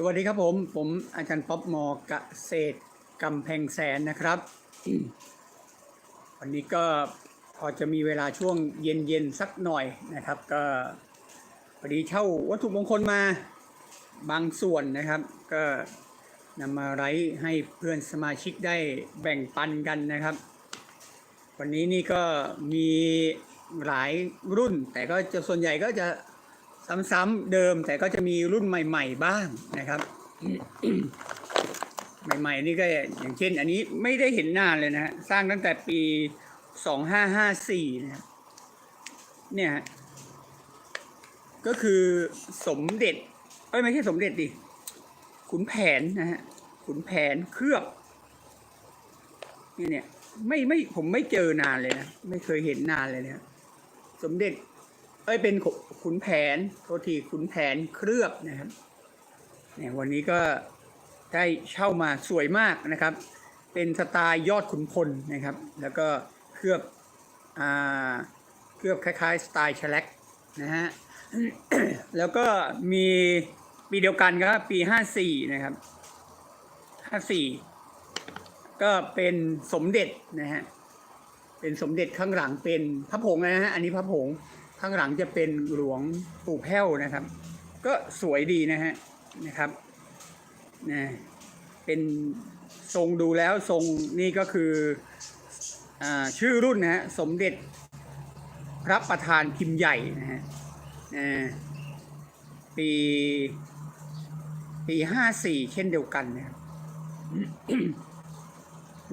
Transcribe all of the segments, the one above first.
สวัสดีครับผม ผมอาจารย์ป๊อบมอกเกษตรกำแพงแสนนะครับ วันนี้ก็พอจะมีเวลาช่วงเย็นๆสักหน่อยนะครับ ก็พอดีเช่าวัตถุมงคลมาบางส่วนนะครับ ก็นำมาไลฟ์ให้เพื่อนสมาชิกได้แบ่งปันกันนะครับ วันนี้นี่ก็มีหลายรุ่น แต่ก็จะส่วนใหญ่ก็จะ ซ้ำๆเดิมแต่ก็จะมีรุ่นใหม่ ๆ บ้างนะครับ ใหม่ ๆ นี่ก็อย่างเช่น อันนี้ไม่ได้เห็นนานเลยนะฮะสร้างตั้งแต่ปี2554นะครับเนี่ยฮะก็คือสมเด็จเอ้ยไม่ใช่สมเด็จดิขุนแผนนะฮะขุนแผนเคลือบนี่เนี่ยไม่ไม่ผมไม่เจอนานเลยนะไม่เคยเห็นนานเลยนี่ยสมเด็จ เอ้ยเป็นขุนแผนโทษทีขุนแผนเคลือบนะครับเนี่ยวันนี้ก็ได้เช่ามาสวยมากนะครับ เป็นสไตล์ยอดขุนพลนะครับ แล้วก็เคลือบอ่าเคลือบคล้ายๆสไตล์แฉลกนะฮะแล้วก็มีปีเดียวกันก็ปี 54 นะครับ 54 ก็เป็นสมเด็จนะฮะเป็นสมเด็จข้างหลังเป็นพระผงนะฮะอันนี้พระผง ข้างหลังจะเป็นหลวงปู่แพ้วนะครับ ก็สวยดีนะฮะนะครับนะเป็นทรงดูแล้วทรงนี่ก็คืออชื่อรุ่นนะฮะสมเด็จพระประธานพิมพ์ใหญ่นะฮะปีปีห้าสี่เช่นเดียวกันนะ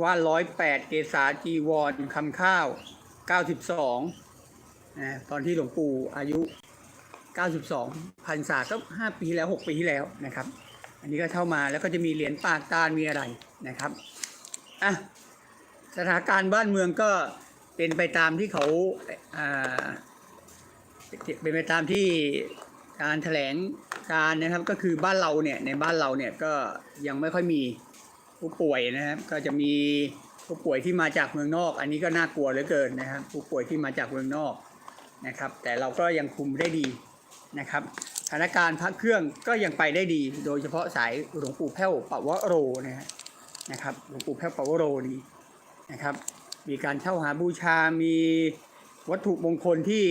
ว่าร้อยแปดเกษาจีวรคำข้าวเก้าสิบสอง นะตอนที่หลวงปู่อายุ 92พันษาก็5ปีแล้ว 6 ปีที่แล้วนะครับ อันนี้ก็เข้ามาแล้วก็จะมีเหรียญปากตาลมีอะไรนะครับอะสถานการณ์บ้านเมืองก็เป็นไปตามที่เขาอ่าเป็นไปตามที่การแถลงการนะครับก็คือบ้านเราเนี่ยในบ้านเราเนี่ยก็ยังไม่ค่อยมีผู้ป่วยนะครับ ก็จะมีผู้ป่วยที่มาจากเมืองนอก อันนี้ก็น่ากลัวเหลือเกินนะครับ ผู้ป่วยที่มาจากเมืองนอก นะครับ แต่เราก็ยังคุมได้ดีนะครับสถานการณ์พระเครื่องก็ยังไปได้ดี โดยเฉพาะสายหลวงปู่แพ้วปวโรนะฮะนะครับหลวงปู่แพ้วปวโรนี้นะครับมีการเช่าหาบูชา มีวัตถุมงคลที่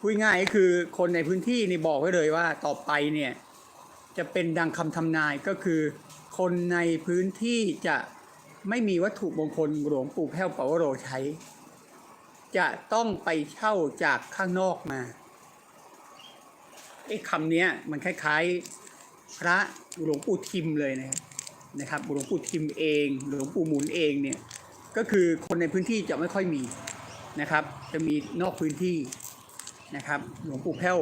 พูดง่ายก็คือคนในพื้นที่นี่บอกไว้เลยว่าต่อไปเนี่ยจะเป็นดังคำทำนายก็คือ คนในพื้นที่จะไม่มีวัตถุมงคลหลวงปู่แพ้วปวโรใช้ จะต้องไปเช่าจากข้างนอกมาไอ้คำนี้มันคล้ายๆ พระหลวงปู่ทิมเลยนะครับนะครับหลวงปู่ทิมเองหลวงปู่หมุนเองเนี่ยก็คือคนในพื้นที่จะไม่ค่อยมีนะครับ จะมีนอกพื้นที่นะครับ หลวงปู่แพ้ว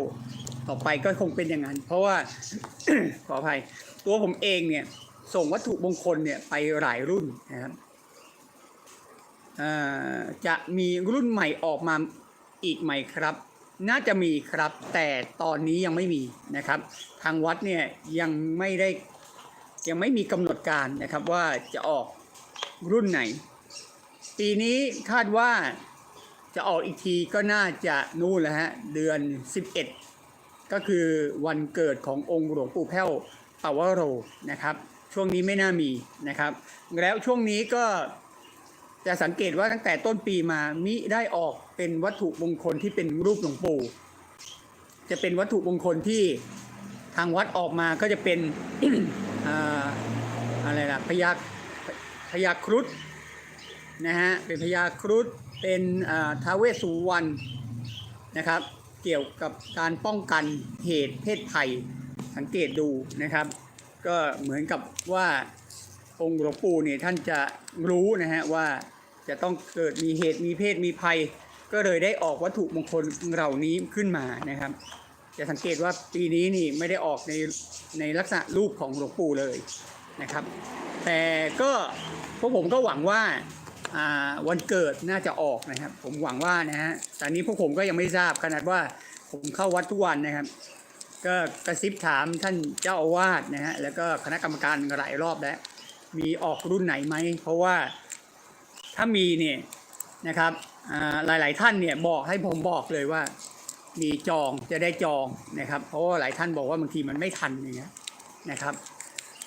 ต่อไปก็คงเป็นอย่างนั้น เพราะว่าขออภัยตัวผมเองเนี่ยส่งวัตถุมงคลเนี่ยไปหลายรุ่นนะครับ จะมีรุ่นใหม่ออกมาอีกไหมครับ น่าจะมีครับแต่ตอนนี้ยังไม่มีนะครับ ทางวัดเนี่ยยังไม่ได้ยังไม่มีกำหนดการนะครับว่าจะออกรุ่นไหน ปีนี้คาดว่าจะออกอีกทีก็น่าจะนู่นแหละฮะเดือน 11 ก็คือวันเกิดขององค์หลวงปู่แพ้วปาวโรนะครับ ช่วงนี้ไม่น่ามีนะครับ แล้วช่วงนี้ก็ จะสังเกตว่าตั้งแต่ต้นปีมามิได้ออกเป็นวัตถุมงคลที่เป็นรูปหลวงปู่จะเป็นวัตถุมงคลที่ทางวัดออกมาก็จะเป็นอะไรล่ะพญาพญาครุฑนะฮะเป็นพญาครุฑเป็นท้าเวสุวรรณนะครับ เกี่ยวกับการป้องกันเหตุเพศภัยสังเกตดูนะครับ ก็เหมือนกับว่า องค์หลวงปู่เนี่ยท่านจะรู้นะฮะว่าจะต้องเกิดมีเหตุมีเพศมีภัย ก็เลยได้ออกวัตถุมงคลเหล่านี้ขึ้นมานะครับ จะสังเกตว่าปีนี้นี่ไม่ได้ออกในในลักษณะรูปของหลวงปู่เลยนะครับ แต่ก็พวกผมก็หวังว่าอ่าวันเกิดน่าจะออกนะครับ ผมหวังว่านะฮะแต่นี้พวกผมก็ยังไม่ทราบขนาดว่าผมเข้าวัดทุกวันนะครับ ก็กระซิบถามท่านเจ้าอาวาสนะฮะแล้วก็คณะกรรมการหลายรอบแล้ว มีออกรุ่นไหนไหม เพราะว่าถ้ามีเนี่ยนะครับอ่ายหลายท่านเนี่ยบอกให้ผมบอกเลยว่า มีจองจะได้จองนะครับ เพราะว่าหลายท่านบอกว่าบางทีมันไม่ทันอย่างเงี้ยนะครับ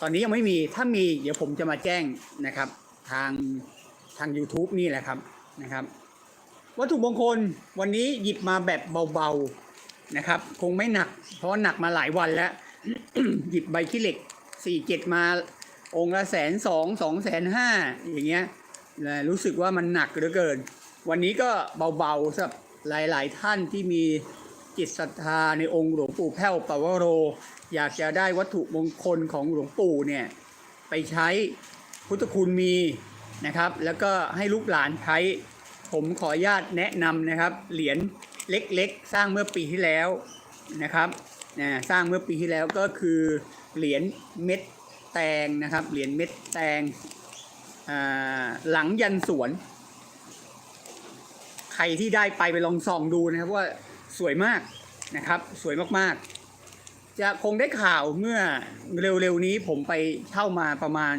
ตอนนี้ยังไม่มีถ้ามีเดี๋ยวผมจะมาแจ้งนะครับ ทางทาง YouTube นี่แหละครับนะครับ วัตถุมงคลวันนี้หยิบมาแบบเบาๆนะครับ คงไม่หนัก เพราะหนักมาหลายวันแล้ว หยิบใบขี้เหล็กสี่เจ็ดมา องค์ละแสนสองสองแสนห้าอย่างเงี้ยนะรู้สึกว่ามันหนักเหลือเกิน วันนี้ก็เบาๆสำหรับหลายๆท่านที่มีจิตศรัทธาในองค์หลวงปู่แพ้วปวโร อยากจะได้วัตถุมงคลของหลวงปู่เนี่ยไปใช้พุทธคุณมีนะครับ แล้วก็ให้ลูกหลานใช้ ผมขออนุญาตแนะนำนะครับ เหรียญเล็กๆ สร้างเมื่อปีที่แล้วนะครับนะสร้างเมื่อปีที่แล้วก็คือเหรียญเม็ด แตงนะครับเหรียญเม็ดแตงหลังยันสวน ใครที่ได้ไปไปลองส่องดูนะครับว่าสวยมากนะครับ สวยมากๆ จะคงได้ข่าวเมื่อเร็วๆนี้ผมไปเช่ามาประมาณ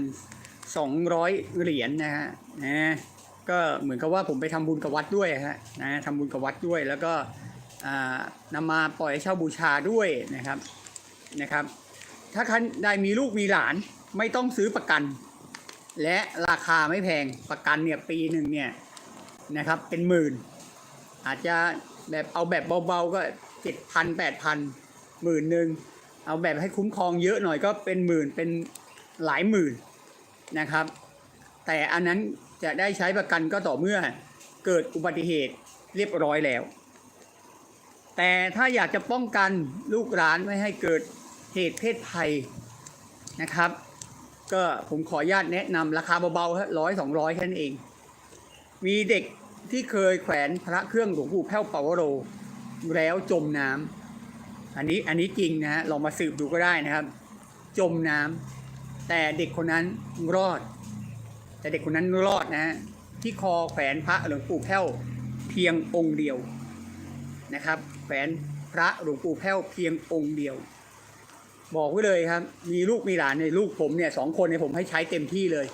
200 เหรียญนะฮะนะก็เหมือนกับว่าผมไปทำบุญกับวัดด้วยฮะนะทำบุญกับวัดด้วยแล้วก็อ่านำมาปล่อยให้เช่าบูชาด้วยนะครับนะครับ ถ้าคันได้มีลูกมีหลานไม่ต้องซื้อประกัน และราคาไม่แพงประกันเนี่ยปีหนึ่งเนี่ยนะครับเป็นหมื่น อาจจะแบบเอาแบบเบาๆก็เจ็ดพันแปดพันหมื่นหนึ่งเอาแบบให้คุ้มครองเยอะหน่อยก็เป็นหมื่นเป็นหลายหมื่นนะครับ แต่อันนั้นจะได้ใช้ประกันก็ต่อเมื่อเกิดอุบัติเหตุเรียบร้อยแล้ว แต่ถ้าอยากจะป้องกันลูกหลานไม่ให้เกิด เหตุเพศภัยนะครับ ก็ผมขออนุญาตแนะนำราคาเบาๆฮะร้อยสองร้อยแค่นั้นเอง มีเด็กที่เคยแขวนพระเครื่องหลวงปู่แพ้วปาวโร แล้วจมน้ำอันนี้อันนี้จริงนะฮะลองมาสืบดูก็ได้นะครับ จมน้ำแต่เด็กคนนั้นรอด แต่เด็กคนนั้นรอดนะฮะที่คอแขวนพระหลวงปู่แพ้วเพียงองค์เดียวนะครับแขวนพระหลวงปู่แพ้วเพียงองค์เดียว บอกไว้เลยครับ มีลูกมีหลานในยลูกผมเนี่ยสองคนเนี่ยผมให้ใช้เต็มที่เลย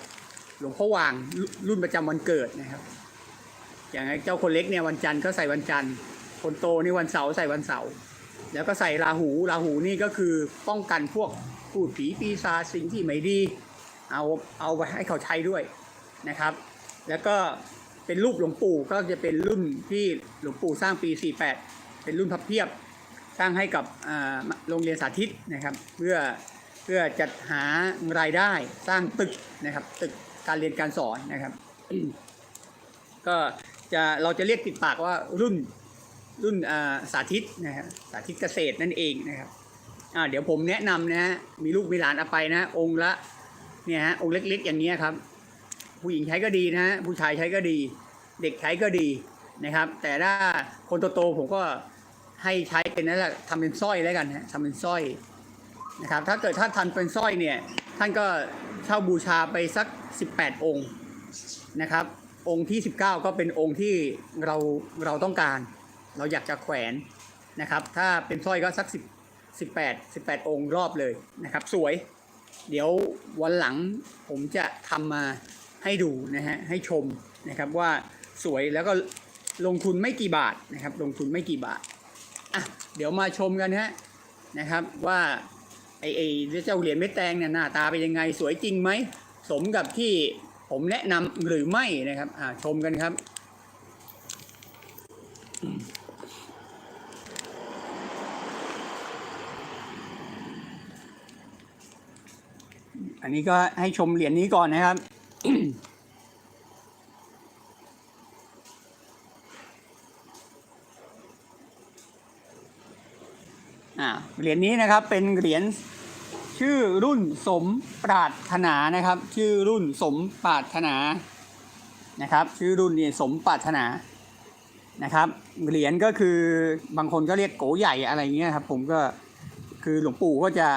หลวงพ่อวางรุ่นประจำวันเกิดนะครับ อย่างเจ้าคนเล็กเนี่ยวันจันทร์ก็ใส่วันจันทร์ คนโตนี่วันเสาร์ใส่วันเสาร์แล้วก็ใส่ราหูราหูนี่ก็คือป้องกันพวกพูดผีปีศาจสิ่งที่ไม่ดี เอาเอาไปให้เขาใช้ด้วยนะครับ แล้วก็เป็นรูปหลวงปู่ก็จะเป็นรุ่นที่หลวงปู่สร้างปี 48 เป็นรุ่นพับเพียบ สร้างให้กับโรงเรียนสาธิตนะครับ เพื่อเพื่อจัดหารายได้สร้างตึกนะครับ ตึกการเรียนการสอนนะครับ ก็จะเราจะเรียกติดปากว่ารุ่นรุ่นสาธิตนะครับสาธิตเกษตรนั่นเองนะครับเดี๋ยวผมแนะนำนะฮะมีลูกมีหลานเอาไปนะ องค์ละเนี่ยฮะองค์เล็ก ๆ อย่างนี้ครับ ผู้หญิงใช้ก็ดีนะฮะผู้ชายใช้ก็ดี เด็กใช้ก็ดีนะครับ แต่ถ้าคนโตๆผมก็ ให้ใช้เป็นนั่นแหละทำเป็นสร้อยแล้วกันฮะทำเป็นสร้อยนะครับ ถ้าเกิดถ้านทันเป็นสร้อยเนี่ย ท่านก็เช่าบูชาไปสัก 18 องค์นะครับ องค์ที่ 19 ก็เป็นองค์ที่เราเราต้องการ เราอยากจะแขวนนะครับ ถ้าเป็นสร้อยก็สัก10 18 18 องค์รอบเลยนะครับ สวย เดี๋ยววันหลังผมจะทำมาให้ดูนะฮะให้ชมนะครับว่าสวยแล้วก็ลงทุนไม่กี่บาทนะครับ ลงทุนไม่กี่บาท อะเดี๋ยวมาชมกันฮะนะครับว่าไอไอเจ้าเหรียญเม็ดแตงเนี่ยหน้าตาเป็นยังไงสวยจริงไหมสมกับที่ผมแนะนำหรือไม่นะครับอ่าชมกันครับอันนี้ก็ให้ชมเหรียญนี้ก่อนนะครับ อ่า เหรียญนี้นะครับเป็นเหรียญชื่อรุ่นสมปรารถนานะครับ ชื่อรุ่นสมปรารถนานะครับ ชื่อรุ่นนี่สมปรารถนานะครับ เหรียญก็คือบางคนก็เรียกโกใหญ่อะไรเงี้ยครับ ผมก็คือหลวงปู่ก็จะ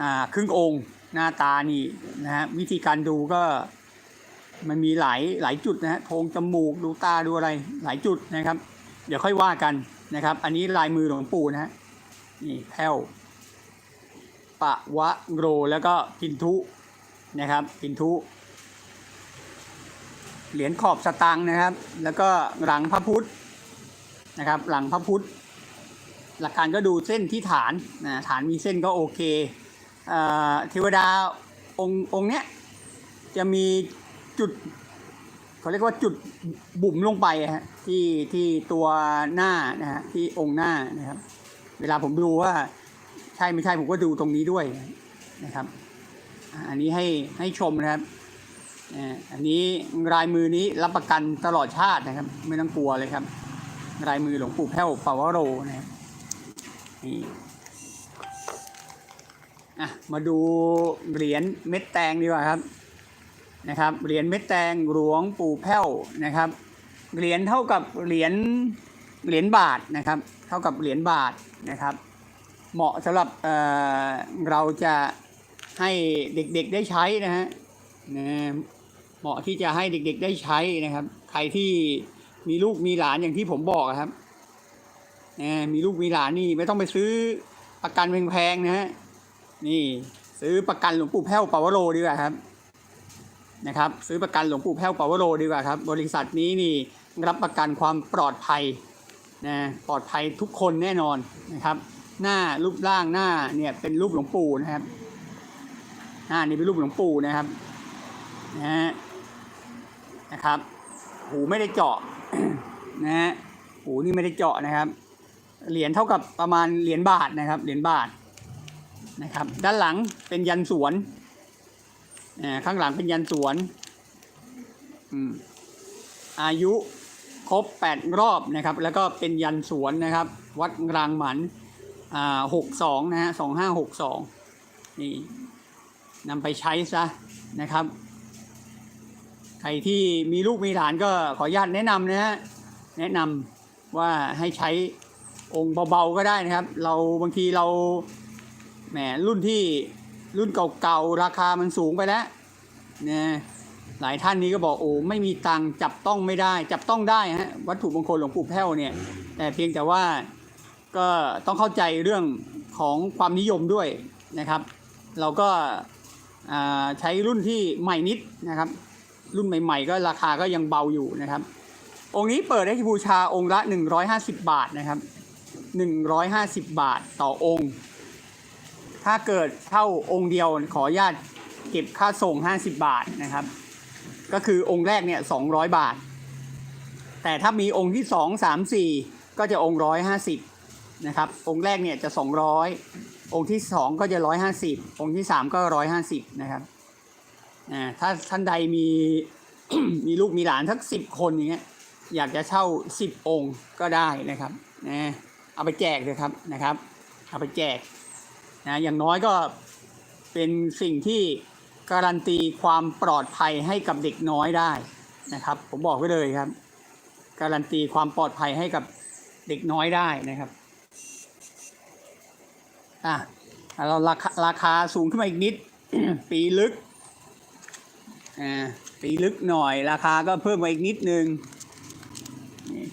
อ่าครึ่งองค์หน้าตานี่นะฮะวิธีการดูก็มันมีหลายหลายจุดนะฮะโพรงจมูกดูตาดูอะไรหลายจุดนะครับ เดี๋ยวค่อยว่ากันนะครับ อันนี้ลายมือหลวงปู่นะฮะ นี่แพ้วปะวะโรแล้วก็พินทุนะครับพินทุ เหรียญขอบสตางนะครับ แล้วก็หลังพระพุทธนะครับ หลังพระพุทธ หลักการก็ดูเส้นที่ฐานนะฐานมีเส้นก็โอเคเทวดาองค์องเนี้ยจะมีจุดเขาเรียกว่าจุดบุ๋มลงไปฮะที่ที่ตัวหน้านะฮะที่องค์หน้านะครับ เวลาผมดูว่าใช่ไม่ใช่ผมก็ดูตรงนี้ด้วยนะครับ อันนี้ให้ให้ชมนะครับอันนี้ลายมือนี้รับประกันตลอดชาตินะครับ ไม่ต้องกลัวเลยครับลายมือหลวงปู่แพ้วปาวโรนะครับนี่อะมาดูเหรียญเม็ดแตงดีกว่าครับนะครับเหรียญเม็ดแตงหลวงปู่แพ้วนะครับเหรียญเท่ากับเหรียญ เหรียญบาทนะครับ เท่ากับเหรียญบาทนะครับ เหมาะสำหรับเเราจะให้เด็กๆได้ใช้นะฮะนะเหมาะที่จะให้เด็กๆได้ใช้นะครับ ใครที่มีลูกมีหลานอย่างที่ผมบอกครับนะมีลูกมีหลานนี่ไม่ต้องไปซื้อประกันแพงๆนะฮะนี่ซื้อประกันหลวงปู่แพ้วปาวโรดีกว่าครับนะครับ ซื้อประกันหลวงปู่แพ้วปาวโรดีกว่าครับ บริษัทนี้นี่รับประกันความปลอดภัย นะปลอดภัยทุกคนแน่นอนนะครับ หน้ารูปร่างหน้าเนี่ยเป็นรูปหลวงปู่นะครับ หน้านี่เป็นรูปหลวงปู่นะครับนะฮะนะครับ หูไม่ได้เจาะนะฮะหูนี่ไม่ได้เจาะนะครับ เหรียญเท่ากับประมาณเหรียญบาทนะครับ เหรียญบาทนะครับ ด้านหลังเป็นยันสวนอ่าข้างหลังเป็นยันสวนออายุ ครบแปดรอบนะครับ แล้วก็เป็นยันสวนนะครับ วัดรางหมันหกสองนะฮะสองห้าหกสองนี่นำไปใช้ซะนะครับ ใครที่มีลูกมีหลานก็ขออนุญาตแนะนำนะฮะแนะนำว่าให้ใช้องค์เบาๆก็ได้นะครับ เราบางทีเราแหมรุ่นที่รุ่นเก่าๆราคามันสูงไปแล้วนะ หลายท่านนี้ก็บอกโอ้ไม่มีตังจับต้องไม่ได้ จับต้องได้ฮะวัตถุมงคลหลวงปู่แพ้วเนี่ย แต่เพียงแต่ว่าก็ต้องเข้าใจเรื่องของความนิยมด้วยนะครับ เราก็าใช้รุ่นที่ใหม่นิดนะครับ รุ่นใหม่ ๆ ก็ราคาก็ยังเบาอยู่นะครับ องค์นี้เปิดให้บูชาองค์ละ 150 บาทนะครับ 150 บาทต่อองค์ ถ้าเกิดเช่าองค์เดียวขออนุญาตเก็บค่าส่ง 50 บาทนะครับ ก็คือองค์แรกเนี่ย200บาท แต่ถ้ามีองค์ที่ 2 3 4 ก็จะองค์150นะครับ องค์แรกเนี่ยจะ 200 องค์ที่ 2 ก็จะ 150 องค์ที่ 3 ก็ 150 นะครับอ่าถ้าท่านใดมีมีลูกมีหลานสัก 10 คนอย่างเงี้ยอยากจะเช่า 10 องค์ก็ได้นะครับนะเอาไปแจกเลยครับนะครับ เอาไปแจกนะอย่างน้อยก็เป็นสิ่งที่ การันตีความปลอดภัยให้กับเด็กน้อยได้นะครับ ผมบอกไว้เลยครับ การันตีความปลอดภัยให้กับเด็กน้อยได้นะครับอะเราราคาราคาสูงขึ้นมาอีกนิด ปีลึกอ่าปีลึกหน่อยราคาก็เพิ่มมาอีกนิดนึงนี่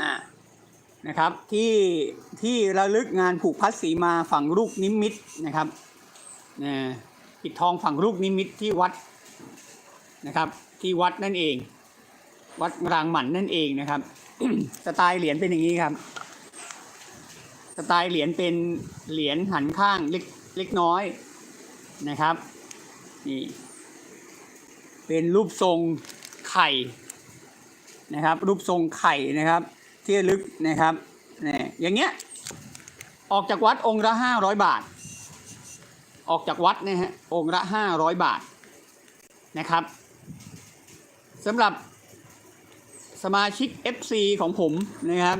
อ่า นะครับที่ที่ระลึกงานผูกพัดสีมาฝั่งลูกนิมิตนะครับนะปิดทองฝั่งลูกนิมิตที่วัดนะครับที่วัดนั่นเอง วัดรางหมันนั่นเองนะครับสไตล์เหรียญเป็นอย่างนี้ครับสไตล์เหรียญเป็นเหรียญหันข้างเล็กเล็กน้อยนะครับนี่เป็นรูปทรงไข่นะครับ รูปทรงไข่นะครับ ที่ลึกนะครับนี่อย่างเงี้ยออกจากวัดองค์ละห้าร้อยบาท ออกจากวัดนะฮะองค์ละห้าร้อยบาทนะครับสำหรับสมาชิก FC ของผมนะครับ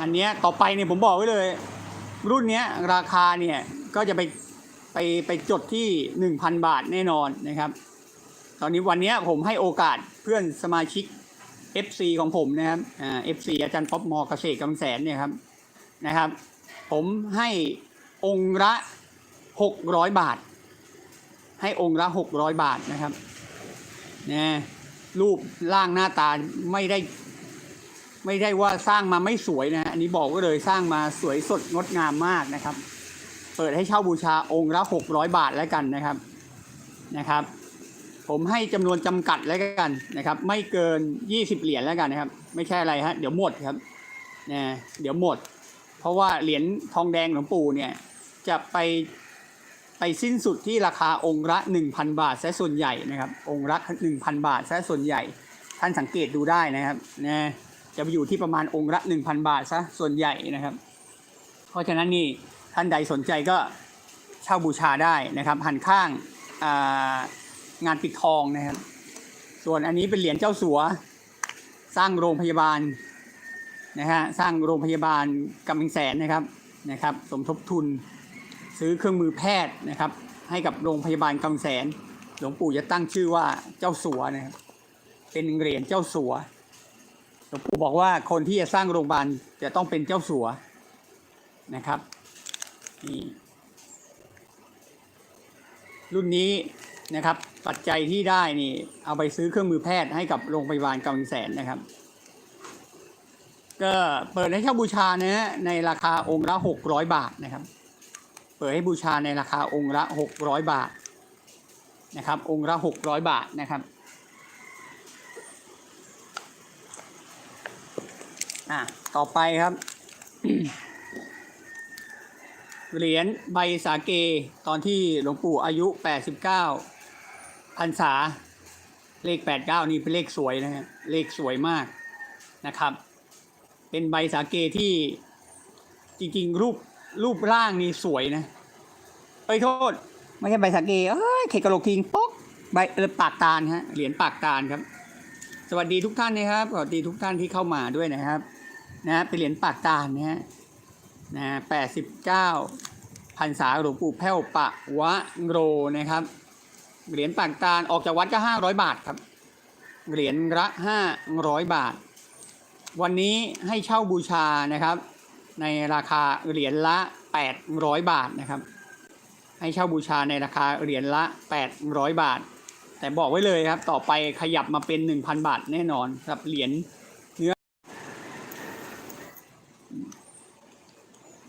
อันเนี้ยต่อไปเนี่ยผมบอกไว้เลย รุ่นเนี้ยราคาเนี่ยก็จะไปไปไปจดที่ 1,000 บาทแน่นอนนะครับ ตอนนี้วันเนี้ยผมให้โอกาสเพื่อนสมาชิก FC ของผมนะครับอ่า FC อาจารย์ป๊อปมอเกษตรกำแสนเนี่ยครับนะครับ ผมให้องค์ละ600บาท ให้องค์ละ600บาทนะครับนะรูปร่างหน้าตาไม่ได้ ไม่ได้ว่าสร้างมาไม่สวยนะอันนี้บอกไว้เลยสร้างมาสวยสดงดงามมากนะครับ เปิดให้เช่าบูชาองค์ละ600บาทแล้วกันนะครับนะครับ ผมให้จำนวนจำกัดแล้วกันนะครับ ไม่เกิน20เหรียญแล้วกันนะครับ ไม่ใช่อะไรฮะเดี๋ยวหมดครับนะเดี๋ยวหมด เพราะว่าเหรียญทองแดงหลวงปู่เนี่ยจะไปไปสิ้นสุดที่ราคาองค์ละ1,000 บาทซะส่วนใหญ่นะครับ องค์ละ1,000 บาทซะส่วนใหญ่ ท่านสังเกตดูได้นะครับนะจะไปอยู่ที่ประมาณองค์ละ1,000 บาทซะส่วนใหญ่นะครับ เพราะฉะนั้นนี่ท่านใดสนใจก็เช่าบูชาได้นะครับหันข้างอ่า งานปิดทองนะครับ ส่วนอันนี้เป็นเหรียญเจ้าสัว สร้างโรงพยาบาลนะฮะสร้างโรงพยาบาลกำแพงแสนนะครับนะครับ สมทบทุนซื้อเครื่องมือแพทย์นะครับ ให้กับโรงพยาบาลกำแพงแสน หลวงปู่จะตั้งชื่อว่าเจ้าสัวนะครับเป็นเหรียญเจ้าสัวหลวงปู่บอกว่าคนที่จะสร้างโรงพยาบาลจะต้องเป็นเจ้าสัวนะครับนี่รุ่นนี้นะครับ ปัจจัยที่ได้นี่ เอาไปซื้อเครื่องมือแพทย์ให้กับโรงพยาบาลกำลังแสนนะครับ ก็เปิดให้เช่าบูชานะฮะในราคาองค์ละหกร้อยบาทนะครับ เปิดให้บูชาในราคาองค์ละหกร้อยบาทนะครับ องค์ละหกร้อยบาทนะครับอะต่อไปครับเหรียญใบสาเกตอนที่หลวงปู่อายุ 89 พรรษาเลข89นี่เป็นเลขสวยนะฮะเลขสวยมากนะครับ เป็นใบสาเกที่จริงๆรูปรูปร่างนี่สวยนะเอ้ยโทษ ไม่ใช่ใบสาเกเอ้ยเคกะโหลกคิงป๊กใบเออปากตาลฮะเหรียญปากตาลครับ สวัสดีทุกท่านนะครับสวัสดีทุกท่านที่เข้ามาด้วยนะครับ นะเป็นเหรียญปากตาลนะฮะนะแปดสิบเก้าพรรษาหลวงปู่แพ้วปะวะโรนะครับ เหรียญปากตาลออกจากวัดก็ห้าร้อยบาทครับ เหรียญละห้าร้อยบาท วันนี้ให้เช่าบูชานะครับ ในราคาเหรียญละแปดร้อยบาทนะครับ ให้เช่าบูชาในราคาเหรียญละแปดร้อยบาท แต่บอกไว้เลยครับ ต่อไปขยับมาเป็น1,000บาทแน่นอนครับเหรียญเนื้อ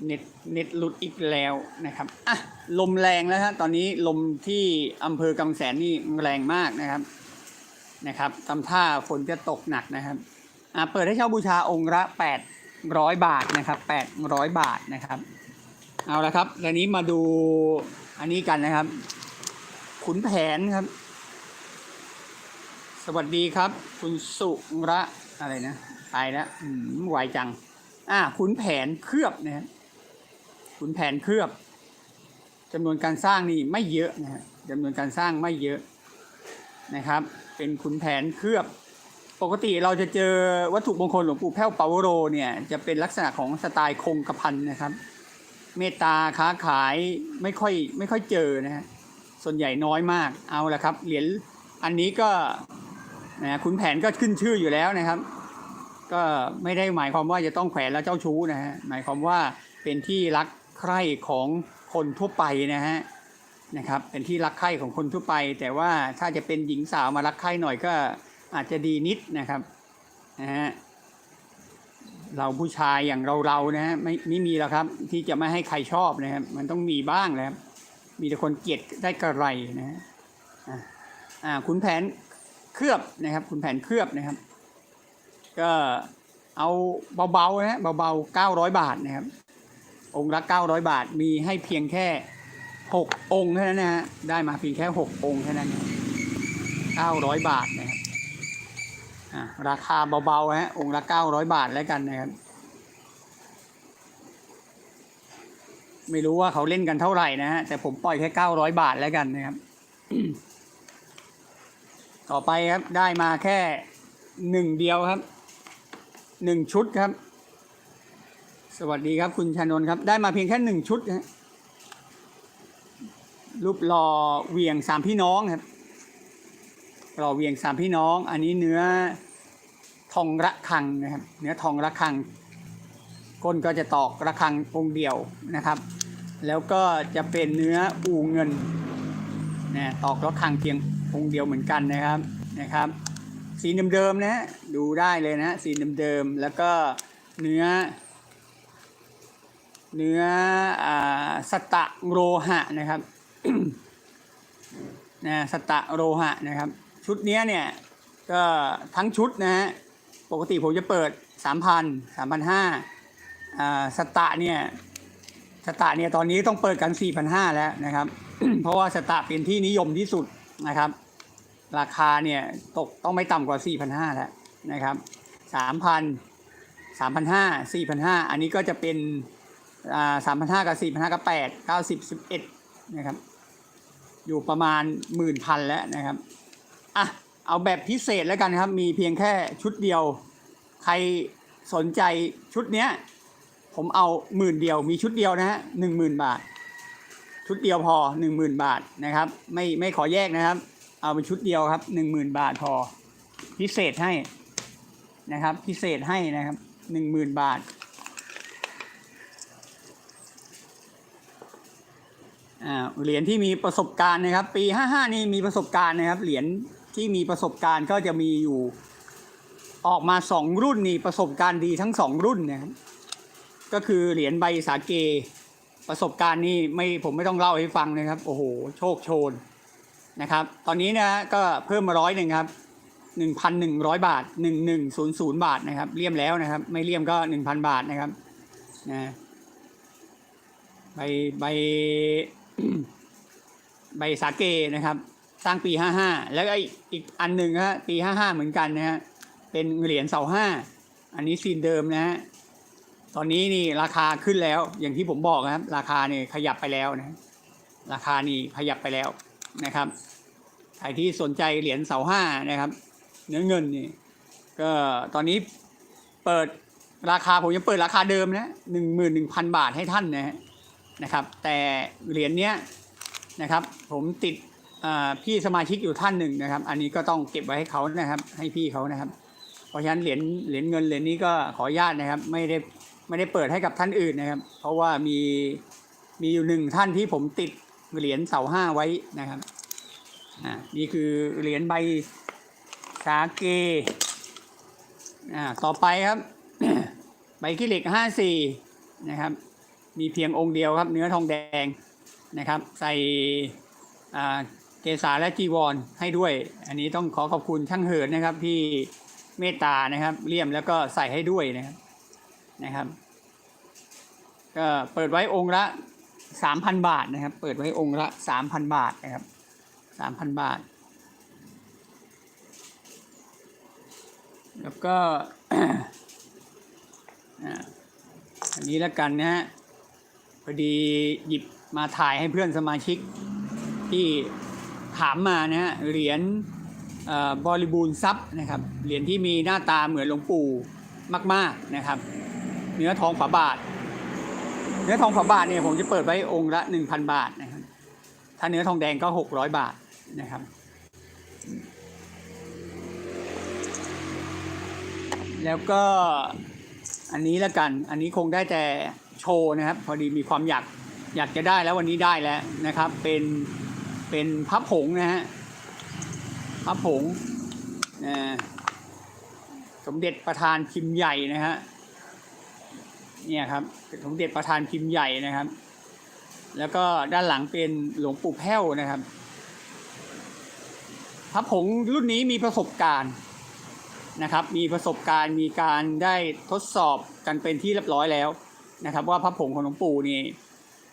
เน็ตเน็ตหลุดอีกแล้วนะครับอะลมแรงแล้วฮะตอนนี้ลมที่อำเภอกำแสนนี่แรงมากนะครับนะครับทำท่าฝนจะตกหนักนะครับอะเปิดให้เช่าบูชาองค์ละ800 บาทนะครับ800 บาทนะครับ เอาละครับทีนี้มาดูอันนี้กันนะครับ ขุนแผนครับ สวัสดีครับ คุณสุระอะไรนะตายแล้วอืมไวจังอ่าขุนแผนเคลือบนะฮะ ขุนแผนเคลือบจำนวนการสร้างนี่ไม่เยอะนะฮะจำนวนการสร้างไม่เยอะนะครับ เป็นขุนแผนเคลือบ ปกติเราจะเจอวัตถุมงคลหลวงปู่แพ้วเปาโรเนี่ยจะเป็นลักษณะของสไตล์คงกระพันนะครับ เมตตาค้าขายไม่ค่อยไม่ค่อยเจอนะฮะส่วนใหญ่น้อยมากเอาละครับเหรียญอันนี้ก็นะขุนแผนก็ขึ้นชื่ออยู่แล้วนะครับ ก็ไม่ได้หมายความว่าจะต้องแขวนแล้วเจ้าชู้นะฮะหมายความว่าเป็นที่รัก ใคร่ของคนทั่วไปนะฮะนะครับ เป็นที่รักใคร่ของคนทั่วไป แต่ว่าถ้าจะเป็นหญิงสาวมารักใคร่หน่อยก็อาจจะดีนิดนะครับนะฮะเราผู้ชายอย่างเราเรานะฮะไม่ไม่มีแล้วครับ ที่จะไม่ให้ใครชอบนะครับ มันต้องมีบ้างนะครับ มีแต่คนเกลียดได้กระไรนะฮะอ่าขุนแผนเคลือบนะครับคุณแผนเคลือบนะครับ ก็เอาเบาๆนะฮะเบาๆเก้าร้อยบาทนะครับ องค์ละเก้าร้อยบาทมีให้เพียงแค่หกองค์เท่านั้นนะฮะได้มาเพียงแค่หกองค์เท่านั้นเก้าร้อยบาทนะครับราคาเบาๆฮะองค์ละเก้าร้อยบาทแล้วกันนะครับ ไม่รู้ว่าเขาเล่นกันเท่าไหร่นะฮะแต่ผมปล่อยแค่เก้าร้อยบาทแล้วกันนะครับ ต่อไปครับได้มาแค่หนึ่งเดียวครับหนึ่งชุดครับ สวัสดีครับคุณชานนท์ครับ ได้มาเพียงแค่หนึ่งชุดนะรูปหล่อเหวียงสามพี่น้องครับหล่อเหวียงสามพี่น้อง อันนี้เนื้อทองระฆังนะครับ เนื้อทองระฆัง ก้นก็จะตอกระฆังองค์เดียวนะครับ แล้วก็จะเป็นเนื้ออูเงินนะตอกระฆังเพียงองค์เดียวเหมือนกันนะครับนะครับ สีเดิมๆนะฮะดูได้เลยนะสีเดิมๆแล้วก็เนื้อ เนื้ออสตะโรหะนะครับนะสตะโลหะนะครับ ชุดนี้เนี่ยก็ทั้งชุดนะฮะปกติผมจะเปิด 3,000 3,500อ่าสตะเนี่ยสตะเนี่ยตอนนี้ต้องเปิดกัน 4,500 แล้วนะครับ เพราะว่าสตะเป็นที่นิยมที่สุดนะครับ ราคาเนี่ยตกต้องไม่ต่ำกว่า 4,500 แล้วนะครับ 3,000 3,500 4,500 อันนี้ก็จะเป็น อ่า3,500กับ4,500กับ8 90 11นะครับ อยู่ประมาณหมื่นพันแล้วนะครับอะเอาแบบพิเศษแล้วกันครับ มีเพียงแค่ชุดเดียว ใครสนใจชุดเนี้ย ผมเอาหมื่นเดียว มีชุดเดียวนะฮะหนึ่งหมื่นบาท ชุดเดียวพอหนึ่งหมื่นบาทนะครับ ไม่ไม่ขอแยกนะครับ เอาเป็นชุดเดียวครับหนึ่งหมื่นบาทพอ พิเศษให้นะครับ พิเศษให้นะครับหนึ่งหมื่นบาท อ่า เหรียญที่มีประสบการณ์นะครับ ปี 55 นี่มีประสบการณ์นะครับ เหรียญที่มีประสบการณ์ก็จะมีอยู่ออกมาสองรุ่นนี่ประสบการณ์ดีทั้งสองรุ่นนะครับก็คือเหรียญใบสาเกประสบการณ์นี่ไม่ผมไม่ต้องเล่าให้ฟังนะครับ โอ้โห โชคโชนนะครับ ตอนนี้นะก็เพิ่มมาร้อยหนึ่งครับหนึ่งพันหนึ่งร้อยบาทหนึ่งหนึ่งศูนย์ศูนย์บาทนะครับเลี่ยมแล้วนะครับ ไม่เลี่ยมก็หนึ่งพันบาทนะครับนะใบใบ ใบสาเกนะครับ สร้างปี55แล้วก็อีกอันหนึ่งฮะปี55เหมือนกันนะฮะเป็นเหรียญเสาห้าอันนี้ซีนเดิมนะฮะตอนนี้นี่ราคาขึ้นแล้วอย่างที่ผมบอกนะครับ ราคาเนี่ยขยับไปแล้วนะ ราคานี่ขยับไปแล้วนะครับใครที่สนใจเหรียญเสาห้านะครับ เนื้อเงินนี่ก็ตอนนี้เปิดราคาผมยังเปิดราคาเดิมนะหนึ่งหมื่นหนึ่งพันบาทให้ท่านนะฮะ นะครับ แต่เหรียญเนี้ยนะครับ ผมติดพี่สมาชิกอยู่ท่านหนึ่งนะครับ อันนี้ก็ต้องเก็บไว้ให้เขานะครับ ให้พี่เขานะครับ เพราะฉะนั้นเหรียญเหรียญเงินเหรียญนี้ก็ขออนุญาตนะครับ ไม่ได้ไม่ได้เปิดให้กับท่านอื่นนะครับ เพราะว่ามีมีอยู่หนึ่งท่านที่ผมติดเหรียญเสาห้าไว้นะครับอ่านี่คือเหรียญใบสาเกอ่าต่อไปครับ ใบขี้เหล็กห้าสี่นะครับ มีเพียงองค์เดียวครับ เนื้อทองแดงนะครับ ใส่เกษาและจีวรให้ด้วย อันนี้ต้องขอขอบคุณช่างเหินนะครับที่เมตตานะครับเลี่ยมแล้วก็ใส่ให้ด้วยนะครับนะครับ ก็เปิดไว้องค์ละสามพันบาทนะครับ เปิดไว้องค์ละสามพันบาทนะครับสามพันบาท แล้วก็อันนี้แล้วกันนะฮะ พอดีหยิบมาถ่ายให้เพื่อนสมาชิกที่ถามมานะฮะเหรียญเอ่อบริบูรณ์ทรัพย์นะครับเหรียญที่มีหน้าตาเหมือนหลวงปู่มาก ๆนะครับ เนื้อทองฝาบาท เนื้อทองฝาบาทเนี่ยผมจะเปิดไว้องค์ละหนึ่งพันบาทนะครับถ้าเนื้อทองแดงก็หกร้อยบาทนะครับแล้วก็อันนี้ละกัน อันนี้คงได้แต่ โชว์นะครับ พอดีมีความอยากอยากจะได้แล้ววันนี้ได้แล้วนะครับ เป็นเป็นพับผงนะฮะพับผงนะสมเด็จประธานพิมพ์ใหญ่นะฮะเนี่ยครับสมเด็จประธานพิมพ์ใหญ่นะครับ แล้วก็ด้านหลังเป็นหลวงปู่แพ้วนะครับพับผงรุ่นนี้มีประสบการณ์นะครับ มีประสบการณ์มีการได้ทดสอบกันเป็นที่เรียบร้อยแล้ว นะครับ ว่าพระผงของหลวงปู่นี่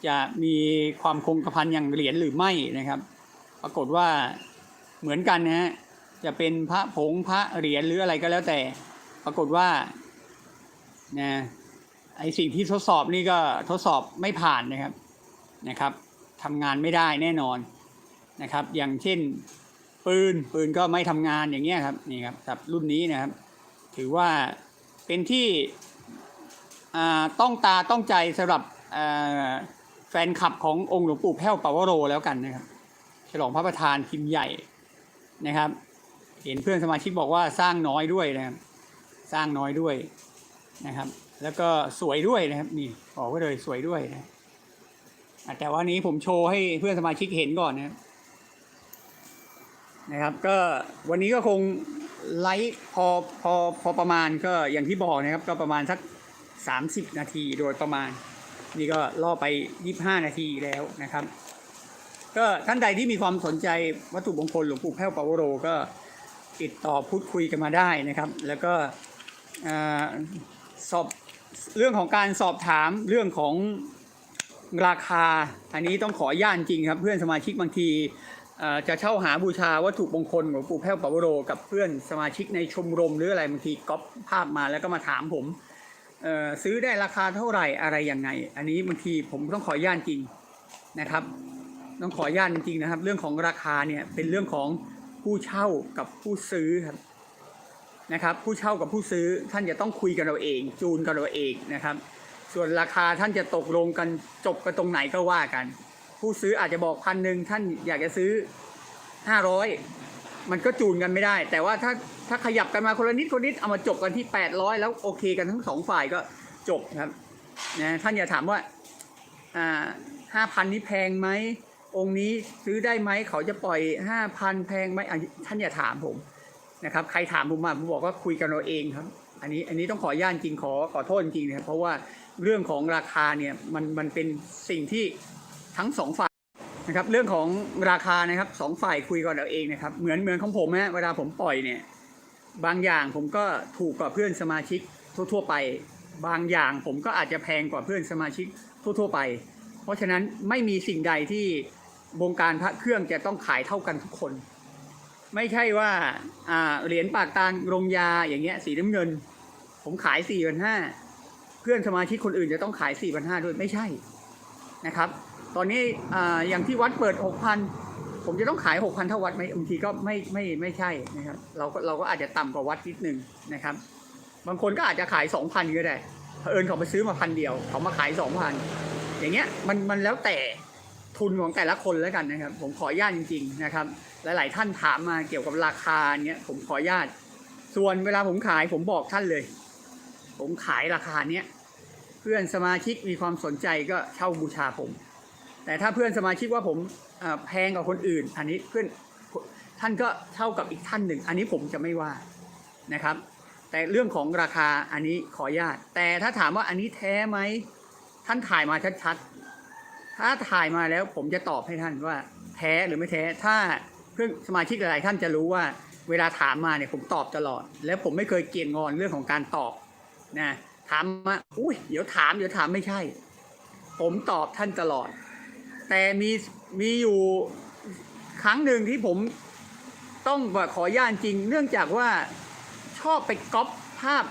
จะมีความคงกระพันอย่างเหรียญหรือไม่นะครับ ปรากฏว่าเหมือนกันนะฮะจะเป็นพระผงพระเหรียญหรืออะไรก็แล้วแต่ ปรากฏว่านะไอสิ่งที่ทดสอบนี่ก็ทดสอบไม่ผ่านนะครับนะครับทำงานไม่ได้แน่นอนนะครับ อย่างเช่นปืนปืนก็ไม่ทำงานอย่างเงี้ยครับนี่ครับรุ่นนี้นะครับ ถือว่าเป็นที่ ต้องตาต้องใจสำหรับแฟนคลับขององค์หลวงปู่แพ้วปาวโรแล้วกันนะครับฉลองพระประธานพิมพ์ใหญ่นะครับ เห็นเพื่อนสมาชิกบอกว่าสร้างน้อยด้วยนะครับ สร้างน้อยด้วยนะครับ แล้วก็สวยด้วยนะครับนี่บอกไว้เลยสวยด้วยนะแต่ว่านี้ผมโชว์ให้เพื่อนสมาชิกเห็นก่อนนะครับนะครับ ก็วันนี้ก็คงไลฟ์พอพอพอประมาณก็อย่างที่บอกนะครับ ก็ประมาณสัก 30 นาทีโดยประมาณ นี่ก็ล่อไป 25 นาทีแล้วนะครับ ก็ท่านใดที่มีความสนใจวัตถุมงคลหลวงปู่แพ้วปาวโรก็ติดต่อพูดคุยกันมาได้นะครับ แล้วก็อสอบเรื่องของการสอบถามเรื่องของราคา อันนี้ต้องขออนุญาตจริงครับ เพื่อนสมาชิกบางทีจะเช่าหาบูชาวัตถุมงคลของหลวงปู่แพ้วปาวโร กับเพื่อนสมาชิกในชมรมหรืออะไรบางทีก๊อปภาพมาแล้วก็มาถามผม ซื้อได้ราคาเท่าไหร่อะไรยังไง อันนี้บางทีผมต้องขออนุญาตจริงนะครับ ต้องขออนุญาตจริงนะครับ เรื่องของราคาเนี่ยเป็นเรื่องของผู้เช่ากับผู้ซื้อครับนะครับ ผู้เช่ากับผู้ซื้อท่านจะต้องคุยกันเราเอง จูนกันเราเองนะครับ ส่วนราคาท่านจะตกลงกันจบกันตรงไหนก็ว่ากัน ผู้ซื้ออาจจะบอกพันหนึ่งท่านอยากจะซื้อห้าร้อยมันก็จูนกันไม่ได้ แต่ว่าถ้า ถ้าขยับกันมาคนละนิดคนนิดเอามาจบกันที่ 800 แล้วโอเคกันทั้งสองฝ่ายก็จบครับนะท่านอย่าถามว่าอ่าห้าพันนี้แพงไหมองค์นี้ซื้อได้ไหมเขาจะปล่อยห้าพันแพงไหมท่านอย่าถามผมนะครับ ใครถามผมมาผมบอกว่าคุยกันเราเองครับ อันนี้อันนี้ต้องขออนุญาตจริงขอขอโทษจริงนะครับเพราะว่าเรื่องของราคาเนี่ยมันมันเป็นสิ่งที่ทั้งสองฝ่ายนะครับ เรื่องของราคานะครับสองฝ่ายคุยกันเอาเองนะครับ เหมือนเหมือนของผมฮะเวลาผมปล่อยเนี่ย บางอย่างผมก็ถูกกว่าเพื่อนสมาชิกทั่ว ๆ ไป บางอย่างผมก็อาจจะแพงกว่าเพื่อนสมาชิกทั่ว ๆ ไป เพราะฉะนั้นไม่มีสิ่งใดที่วงการพระเครื่องจะต้องขายเท่ากันทุกคน ไม่ใช่ว่าเหรียญปากตาลโรงยาอย่างเงี้ยสีน้ำเงิน ผมขายสี่พันห้าเพื่อนสมาชิกคนอื่นจะต้องขายสี่พันห้าด้วยไม่ใช่นะครับ ตอนนี้ออย่างที่วัดเปิด6,000 ผมจะต้องขาย6,000เท่าวัดไหมบางทีก็ไม่ไม่ไม่ใช่นะครับ เราก็เราก็อาจจะต่ำกว่าวัดนิดนึงนะครับ บางคนก็อาจจะขาย2,000ก็ได้เผอิญเขาไปซื้อมาพันเดียว เขามาขาย2,000อย่างเงี้ยมันมันแล้วแต่ทุนของแต่ละคนแล้วกันนะครับ ผมขออนุญาตจริง ๆนะครับ หลาย ๆ ท่านถามมาเกี่ยวกับราคาเนี้ยผมขออนุญาต ส่วนเวลาผมขายผมบอกท่านเลย ผมขายราคาเนี้ยเพื่อนสมาชิกมีความสนใจก็เช่าบูชาผม แต่ถ้าเพื่อนสมาชิกว่าผม แพงกว่าคนอื่น อันนี้เพื่อนท่านก็เท่ากับอีกท่านหนึ่ง อันนี้ผมจะไม่ว่านะครับ แต่เรื่องของราคาอันนี้ขออนุญาต แต่ถ้าถามว่าอันนี้แท้ไหมท่านถ่ายมาชัดๆ ถ้าถ่ายมาแล้วผมจะตอบให้ท่านว่าแท้หรือไม่แท้ ถ้าเพื่อนสมาชิกหลายท่านจะรู้ว่าเวลาถามมาเนี่ยผมตอบตลอด แล้วผมไม่เคยเกียจงอนเรื่องของการตอบนะถามมาอุ้ยเดี๋ยวถามเดี๋ยวถามไม่ใช่ ผมตอบท่านตลอด แต่มีมีอยู่ครั้งหนึ่งที่ผมต้องขออนุญาตจริง เนื่องจากว่าชอบไปก๊อปภาพ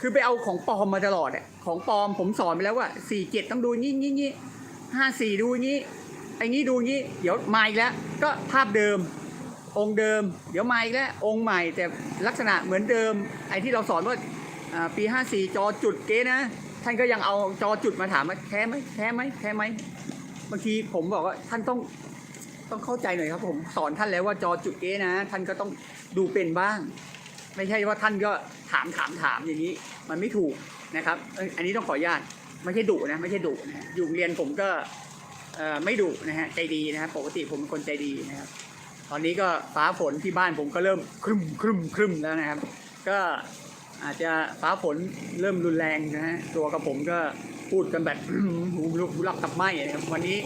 คือไปเอาของปลอมมาตลอดอะของปลอมผมสอนไปแล้วว่าสี่เจ็ดต้องดูงี้งี้งี้ห้าสี่ดูงี้ไอ้งี้ดูงี้ เดี๋ยวมาอีกแล้ว ก็ภาพเดิม องค์เดิม เดี๋ยวมาอีกแล้ว องค์ใหม่แต่ลักษณะเหมือนเดิม ไอ้ที่เราสอนว่าปีห้าสี่จอจุดเก๊นะ ท่านก็ยังเอาจอจุดมาถามว่าแท้ไหมแท้ไหมแท้ไหม บางทีผมบอกว่าท่านต้องต้องเข้าใจหน่อยครับ ผมสอนท่านแล้วว่าจอจุดเก๊นะ ท่านก็ต้องดูเป็นบ้าง ไม่ใช่ว่าท่านก็ถามถามถามอย่างนี้ มันไม่ถูกนะครับเอออันนี้ต้องขออนุญาตไม่ใช่ดุนะไม่ใช่ดุนะอยู่เรียนผมก็เอ่อไม่ดุนะฮะใจดีนะครับปกติผมเป็นคนใจดีนะครับ ตอนนี้ก็ฟ้าฝนที่บ้านผมก็เริ่มครึมครึมครึมแล้วนะครับ ก็ อาจจะฟ้าฝนเริ่มรุนแรงนะฮะตัวกับผมก็พูดกันแบบหูลุกหูหลับกับไหมนะครับวันนี้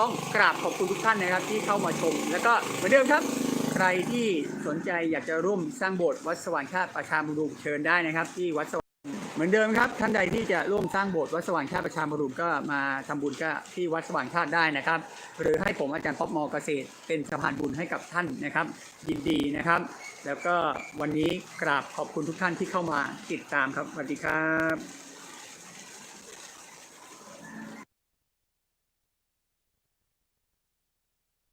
ต้องกราบขอบคุณทุกท่านนะครับที่เข้ามาชม แล้วก็เหมือนเดิมครับ ใครที่สนใจอยากจะร่วมสร้างโบสถ์วัดสว่างชาติประชาบำรุงเชิญได้นะครับ ที่วัดสว่างเหมือนเดิมครับท่านใดที่จะร่วมสร้างโบสถ์วัดสว่างชาติประชาบำรุงก็มาทำบุญก็ที่วัดสว่างชาติได้นะครับ หรือให้ผมอาจารย์ป๊อปมอเกษตรเป็นสะพานบุญให้กับท่านนะครับ ยินดีนะครับ แล้วก็วันนี้กราบขอบคุณทุกท่านที่เข้ามาติดตามครับสวัสดีครับ